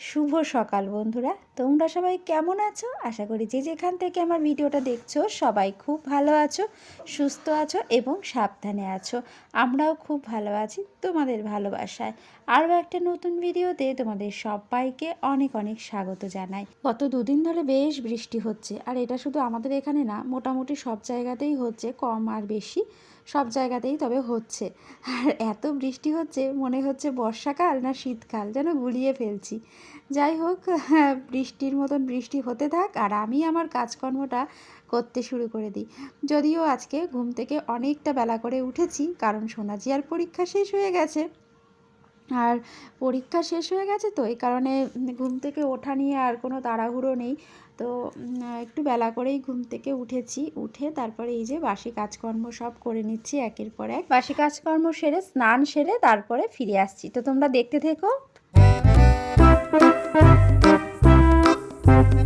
শুভ সকাল বন্ধুরা। তোমরা সবাই কেমন আছো? আশা করি যে যেখান থেকে আমার ভিডিওটা দেখছ সবাই খুব ভালো আছো সুস্থ আছো এবং সাবধানে আছো। আমরাও খুব ভালো আছি তোমাদের ভালোবাসায়। আরও একটা নতুন ভিডিওতে তোমাদের সবাইকে অনেক অনেক স্বাগত জানাই। গত দুদিন ধরে বেশ বৃষ্টি হচ্ছে আর এটা শুধু আমাদের এখানে না মোটামুটি সব জায়গাতেই হচ্ছে কম আর বেশি সব জায়গাতেই তবে হচ্ছে। আর এত বৃষ্টি হচ্ছে মনে হচ্ছে বর্ষাকাল না শীতকাল যেন গুলিয়ে ফেলছি। যাই হোক হ্যাঁ, বৃষ্টির মতন বৃষ্টি হতে থাক আর আমি আমার কাজকর্মটা করতে শুরু করে দিই। যদিও আজকে ঘুম থেকে অনেকটা বেলা করে উঠেছি, কারণ সোনাজি আর পরীক্ষা শেষ হয়ে গেছে। আর পরীক্ষা শেষ হয়ে গেছে তো, এই কারণে ঘুম থেকে ওঠা নিয়ে আর কোনো তাড়াহুড়ো নেই। তো একটু বেলা করেই ঘুম থেকে উঠেছি, উঠে তারপরে এই যে বাসি কাজকর্ম সব করে নিচ্ছি একের পর এক। বাসি কাজকর্ম সেরে, স্নান সেরে তারপরে ফিরে আসছি। তো তোমরা দেখতে থেকো। তো সেরে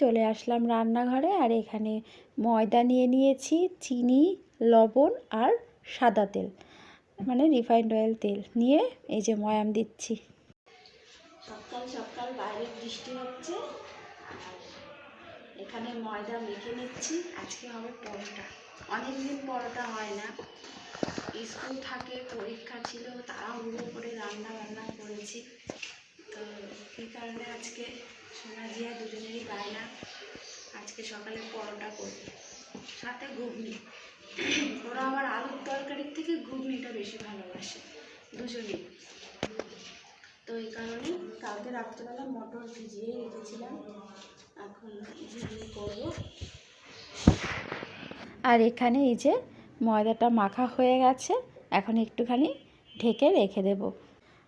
চলে আসলাম রান্নাঘরে আর এখানে ময়দা নিয়ে নিয়েছি, চিনি, লবণ আর সাদা তেল মানে রিফাইন্ড অয়েল তেল নিয়ে এই যে ময়াম দিচ্ছি। সকাল সকাল বাইরে বৃষ্টি হচ্ছে এখানে ময়দা মেখে নিচ্ছি, আজকে হবে পরোটা। অনেকদিন পরোটা হয় না, স্কুল থাকে, পরীক্ষা ছিল, তাড়াহুড়ো করে রান্না বান্না করেছি। তো কী কারণে আজকে সোনা জিয়া দুজনেরই বায়না। আজকে সকালে পরোটা করবে। সাথে ঘুগনি। ওরা আমার আলুর তরকারির থেকে ঘুগনিটা বেশি ভালোবাসে। দুজনেই। তো এই কারণে কালকে রাত্রেবেলা মটর ভিজিয়ে রেখেছিলাম। এখন ঘুগনি করব। আর এখানে এই যে ময়দাটা মাখা হয়ে গেছে। এখন একটুখানি ঢেকে রেখে দেব।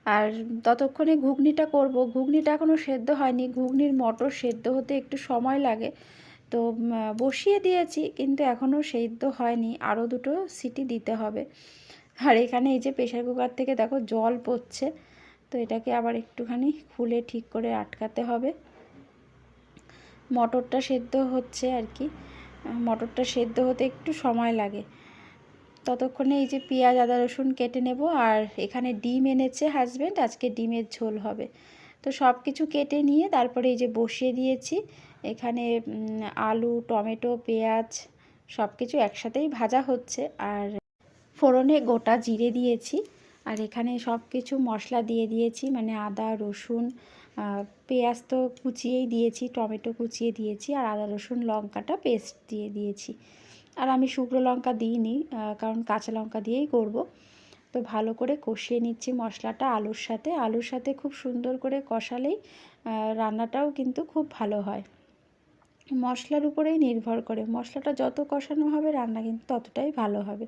আর ততক্ষণে ঘুগনিটা করব। ঘুগনিটা এখনও সেদ্ধ হয়নি। ঘুগনির মটর সেদ্ধ হতে একটু সময় লাগে। তো বসিয়ে দিয়েছি কিন্তু এখনও সেদ্ধ হয়নি। আরও দুটো সিটি দিতে হবে। আর এখানে এই যে প্রেশার কুকার থেকে দেখো জল পড়ছে। তো এটাকে আবার একটুখানি খুলে ঠিক করে আটকাতে হবে। মটরটা সেদ্ধ হচ্ছে আর কি। মটরটা সেদ্ধ হতে একটু সময় লাগে। ততক্ষণে এই যে পেঁয়াজ, আদা, রসুন কেটে নেব আর এখানে ডিম এনেছে হাজব্যান্ড আজকে ডিমের ঝোল হবে। তো সব কিছু কেটে নিয়ে তারপরে এই যে বসিয়ে দিয়েছি, এখানে আলু, টমেটো, পেঁয়াজ সব কিছু একসাথেই ভাজা হচ্ছে আর ফোড়নে গোটা জিরে দিয়েছি আর এখানে সব কিছু মশলা দিয়ে দিয়েছি মানে আদা, রসুন পেঁয়াজ তো কুচিয়েই দিয়েছি, টমেটো কুচিয়ে দিয়েছি আর আদা, রসুন, লঙ্কাটা পেস্ট দিয়ে দিয়েছি। আর আমি শুকনো লঙ্কা দিইনি কারণ কাঁচা লঙ্কা দিয়েই করব। তো ভালো করে কষিয়ে নিচ্ছি মশলাটা আলুর সাথে। আলুর সাথে খুব সুন্দর করে কষালেই রান্নাটাও কিন্তু খুব ভালো হয়। মশলার উপরেই নির্ভর করে। মশলাটা যত কষানো হবে, রান্না কিন্তু ততটাই ভালো হবে।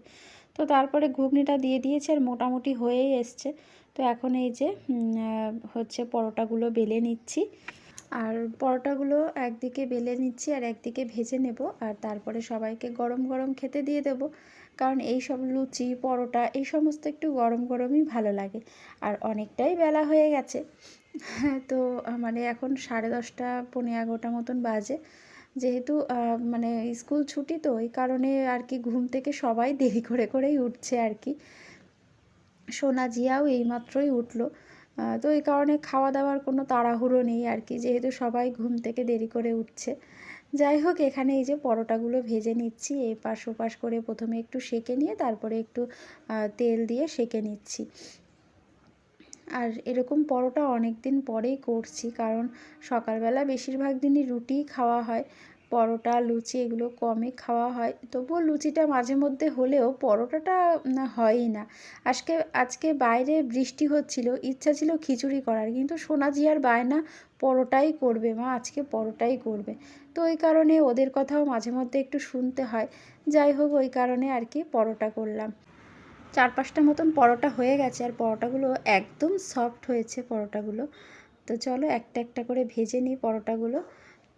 তো তারপরে ঘুগনিটা দিয়ে দিয়েছে আর মোটামুটি হয়েই এসছে। তো এখন এই যে হচ্ছে পরোটাগুলো বেলে নিচ্ছি। আর পরোটাগুলো একদিকে বেলে নিচ্ছি আর একদিকে ভেজে নেব আর তারপরে সবাইকে গরম গরম খেতে দিয়ে দেব। কারণ এই সব লুচি, পরোটা, এই সমস্ত একটু গরম গরমই ভালো লাগে। আর অনেকটাই বেলা হয়ে গেছে। তো মানে এখন সাড়ে দশটা পনেরো এগারোটা মতন বাজে। যেহেতু মানে স্কুল ছুটি তো, এই কারণে আর কি ঘুম থেকে সবাই দেরি করে করেই উঠছে আর কি। সোনা জিয়াও এইমাত্রই উঠল। তো এই কারণে খাওয়া দাওয়ার কোনো তাড়াহুড়ো নেই আর কি, যেহেতু সবাই ঘুম থেকে দেরি করে উঠছে। যাই হোক, এখানে এই যে পরোটাগুলো ভেজে নিচ্ছি এই পাশ ওপাশ করে প্রথমে একটু সেকে নিয়ে তারপরে একটু তেল দিয়ে সেকে নিচ্ছি। আর এরকম পরোটা অনেক দিন পরেই করছি, কারণ সকালবেলা বেশিরভাগ দিনই রুটিই খাওয়া হয়। পরোটা, লুচি এগুলো কমই খাওয়া হয়। তবুও লুচিটা মাঝে মধ্যে হলেও পরোটাটা হয়ই না। আজকে আজকে বাইরে বৃষ্টি হচ্ছিল, ইচ্ছা ছিল খিচুড়ি করার, কিন্তু সোনাজিয়ার বায়না পরোটাই করবে মা, আজকে পরোটাই করবে। তো ওই কারণে ওদের কথাও মাঝে মধ্যে একটু শুনতে হয়। যাই হোক, ওই কারণে আর কি পরোটা করলাম। চার পাঁচটা মতন পরোটা হয়ে গেছে, আর পরোটাগুলো একদম সফট হয়েছে পরোটাগুলো। তো চলো একটা একটা করে ভেজে নিই পরোটাগুলো।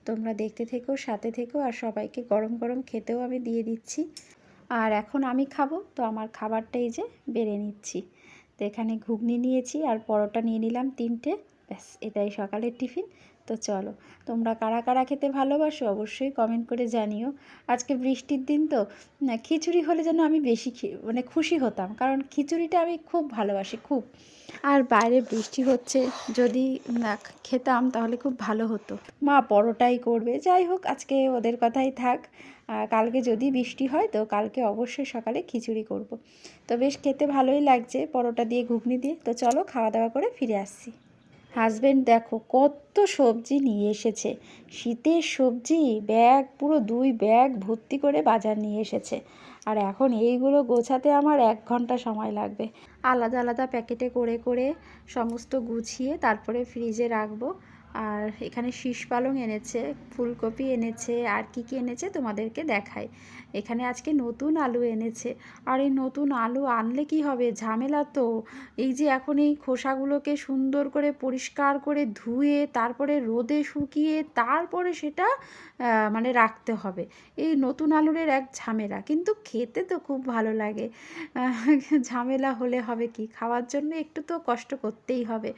তোমরা দেখতে থেকো, সাথে থেকো আর সবাইকে গরম গরম খেতেও আমি দিয়ে দিচ্ছি। আর এখন আমি খাব, তো আমার খাবারটা এই যে বেড়ে নিচ্ছি। তো এখানে ঘুগনি নিয়েছি আর পরোটা নিয়ে নিলাম তিনটে। ব্যাস, এটাই সকালের টিফিন। তো চলো, তোমরা কারা কারা খেতে ভালোবাসো অবশ্যই কমেন্ট করে জানিও। আজকে বৃষ্টির দিন তো খিচুড়ি হলে যেন আমি বেশি মানে খুশি হতাম, কারণ খিচুড়িটা আমি খুব ভালোবাসি, খুব। আর বাইরে বৃষ্টি হচ্ছে, যদি খেতাম তাহলে খুব ভালো হতো। মা পরোটাই করবে, যাই হোক, আজকে ওদের কথাই থাক। কালকে যদি বৃষ্টি হয় তো কালকে অবশ্যই সকালে খিচুড়ি করব। তো বেশ, খেতে ভালোই লাগছে, পরোটা দিয়ে, ঘুগনি দিয়ে। তো চলো, খাওয়া দাওয়া করে ফিরে আসছি। হাজব্যান্ড দেখো কত সবজি নিয়ে এসেছে। শীতের সবজি, ব্যাগ, পুরো দুই ব্যাগ ভর্তি করে বাজার নিয়ে এসেছে। আর এখন এইগুলো গোছাতে আমার এক ঘণ্টা সময় লাগবে। আলাদা আলাদা প্যাকেটে করে করে সমস্ত গুছিয়ে তারপরে ফ্রিজে রাখব। আর এখানে শীষ পালং এনেছে, ফুলকপি এনেছে, আর কি কি এনেছে তোমাদেরকে দেখায় এখানে আজকে নতুন আলু এনেছে। আর এই নতুন আলু আনলে কি হবে? ঝামেলা তো। এই যে এখন এই খোসাগুলোকে সুন্দর করে পরিষ্কার করে ধুয়ে, তারপরে রোদে শুকিয়ে, তারপরে সেটা মানে রাখতে হবে। এই নতুন আলুরের এক ঝামেলা। কিন্তু খেতে তো খুব ভালো লাগে। ঝামেলা হলে হবে কি? খাওয়ার জন্য একটু তো কষ্ট করতেই হবে।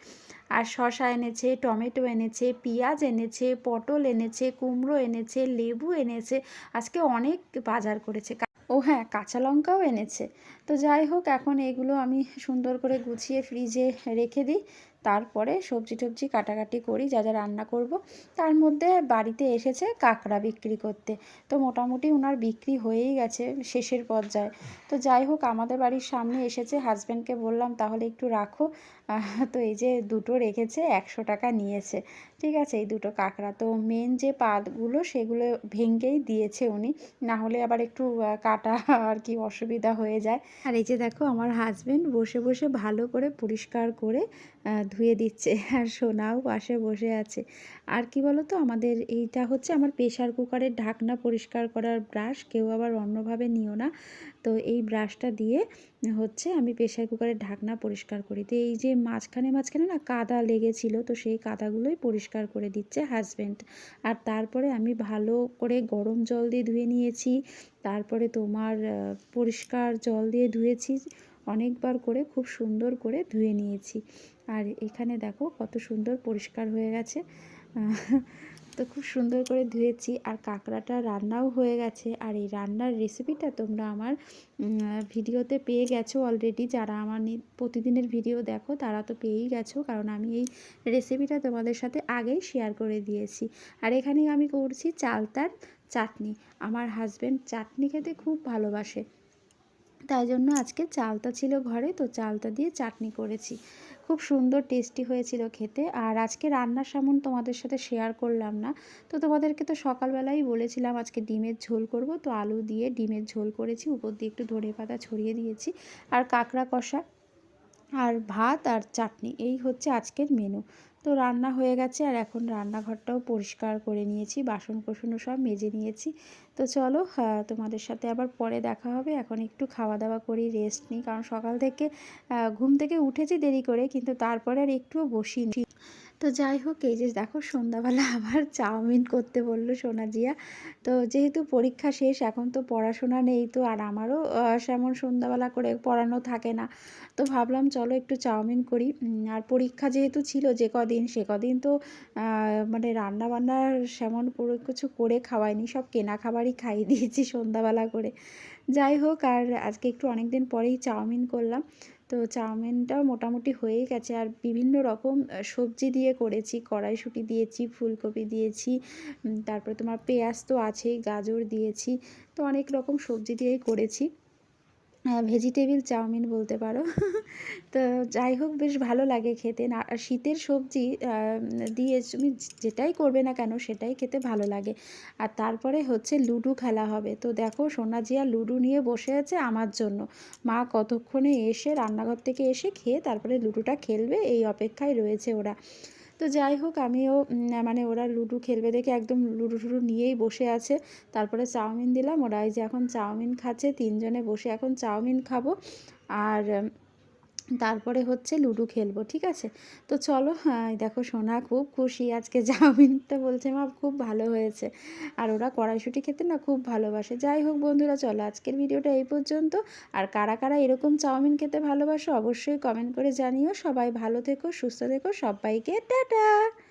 আর শশা এনেছে, টমেটো এনেছে, পেঁয়াজ এনেছে, পটল এনেছে, কুমড়ো এনেছে, লেবু এনেছে। আজকে অনেক বাজার করেছে। ও হ্যাঁ কাঁচা লঙ্কাও এনেছে। তো যাই হোক, এখন এগুলো আমি সুন্দর করে গুছিয়ে ফ্রিজে রেখে দিই। তারপরে সবজি টবজি কাটাকাটি করি, যা যা রান্না করব। তার মধ্যে বাড়িতে এসেছে কাঁকড়া বিক্রি করতে। তো মোটামুটি ওনার বিক্রি হয়েই গেছে শেষের পর্যায়ে। তো যাই হোক, আমাদের বাড়ির সামনে এসেছে হাজব্যান্ডকে বললাম, তাহলে একটু রাখো। তো এই যে দুটো রেখেছে, একশো টাকা নিয়েছে। ঠিক আছে, এই দুটো কাঁকড়া। তো মেন যে পাতগুলো, সেগুলো ভেঙেই দিয়েছে উনি। না হলে আবার একটু কাটা আর কি অসুবিধা হয়ে যায়। আর এই যে দেখো, আমার হাজব্যান্ড বসে বসে ভালো করে পরিষ্কার করে ধুয়ে দিচ্ছে। আর সোনাও পাশে বসে আছে। আর কি বলো তো আমাদের এইটা হচ্ছে আমার প্রেশার কুকারের ঢাকনা পরিষ্কার করার ব্রাশ, কেউ আবার অন্যভাবে নিও না। তো এই ব্রাশটা দিয়ে হচ্ছে আমি প্রেশার কুকারের ঢাকনা পরিষ্কার করি। তো এই যে মাঝখানে মাঝখানে না কাদা লেগেছিল, তো সেই কাদাগুলোই পরিষ্কার করে দিচ্ছে হাজব্যান্ড আর তারপরে আমি ভালো করে গরম জল দিয়ে ধুয়ে নিয়েছি। তারপরে তোমার পরিষ্কার জল দিয়ে ধুয়েছি। অনেকবার করে, খুব সুন্দর করে ধুয়ে নিয়েছি। আর এখানে দেখো কত সুন্দর পরিষ্কার হয়ে গেছে। তো খুব সুন্দর করে ধুয়েছি। আর কাঁকড়াটা রান্নাও হয়ে গেছে। আর এই রান্নার রেসিপিটা তোমরা আমার ভিডিওতে পেয়ে গেছো অলরেডি যারা আমার প্রতিদিনের ভিডিও দেখো, তারা তো পেয়েই গেছো। কারণ আমি এই রেসিপিটা তোমাদের সাথে আগেই শেয়ার করে দিয়েছি। আর এখানে আমি করছি চালতার চাটনি। আমার হাজব্যান্ড চাটনি খেতে খুব ভালোবাসে। তাই জন্য আজকে চালতা ছিল ঘরে, তো চালতা দিয়ে চাটনি করেছি। খুব সুন্দর টেস্টি হয়েছিল খেতে। আর আজকে রান্নার সামন তোমাদের সাথে শেয়ার করলাম না। তো তোমাদেরকে তো সকালবেলাই বলেছিলাম আজকে ডিমের ঝোল করব, তো আলু দিয়ে ডিমের ঝোল করেছি, উপর দিয়ে একটু ধনে পাতা ছড়িয়ে দিয়েছি। আর কাঁকড়া কষা আর ভাত আর চাটনি, এই হচ্ছে আজকের মেনু তো রান্না হয়ে গেছে আর এখন রান্নাঘরটাও পরিষ্কার করে নিয়েছি বাসন কোসনও সব মেজে নিয়েছি। তো চলো তোমাদের সাথে আবার পরে দেখা হবে। এখন একটু খাওয়া দাওয়া করি রেস্ট নিই, কারণ সকাল থেকে ঘুম থেকে উঠেছি দেরি করে, কিন্তু তারপরে আর একটুও বসিনি। তো যাই হোক, এই যে দেখো সন্ধ্যাবেলা আবার চাউমিন করতে বলল সোনাজিয়া তো যেহেতু পরীক্ষা শেষ, এখন তো পড়াশোনা নেই তো, আর আমারও সেমন সন্ধ্যাবেলা করে পড়ানো থাকে না। তো ভাবলাম চলো একটু চাউমিন করি। আর পরীক্ষা যেহেতু ছিল যে কদিন, সে কদিন তো মানে রান্না বান্নার সেমন কিছু করে খাওয়াইনি, সব কেনা খাবারই খাইয়ে দিয়েছি সন্ধ্যাবেলা করে। যাই হোক, আর আজকে একটু অনেক দিন পরেই চাউমিন করলাম। তো চাউমিনটাও মোটামুটি হয়ে গেছে। আর বিভিন্ন রকম সবজি দিয়ে করেছি। কড়াইশুঁটি দিয়েছি, ফুলকপি দিয়েছি তারপরে তোমার পেঁয়াজ তো আছেই, গাজর দিয়েছি। তো অনেক রকম সবজি দিয়েই করেছি। ভেজিটেবিল চাউমিন বলতে পারো। তো যাই হোক, বেশ ভালো লাগে খেতে। না শীতের সবজি দিয়ে তুমি যেটাই করবে না কেন, সেটাই খেতে ভালো লাগে। আর তারপরে হচ্ছে লুডো খেলা হবে। তো দেখো সোনাজিয়া লুডো নিয়ে বসে আছে আমার জন্য। মা কতক্ষণে এসে রান্নাঘর থেকে এসে খেয়ে তারপরে লুডোটা খেলবে, এই অপেক্ষায় রয়েছে ওরা। তো যাই হোক, আমিও মানে ওরা লুডু খেলবে দেখে একদম লুডু টুডু নিয়েই বসে আছে। তারপরে চাউমিন দিলাম। ওরা এই যে এখন চাউমিন খাচ্ছে, তিনজনে বসে এখন চাউমিন খাব। আর তারপরে হচ্ছে লুডো খেলব, ঠিক আছে? তো চলো হ্যাঁ দেখো সোনা খুব খুশি আজকে চাউমিনটা বলছে, মা, খুব ভালো হয়েছে। আর ওরা কড়াইশুটি খেতে না খুব ভালোবাসে। যাই হোক বন্ধুরা, চলো আজকের ভিডিওটা এই পর্যন্ত। আর কারা কারা এরকম চাউমিন খেতে ভালোবাসো, অবশ্যই কমেন্ট করে জানিও। সবাই ভালো থেকো, সুস্থ থেকো, সবাইকে টাটা!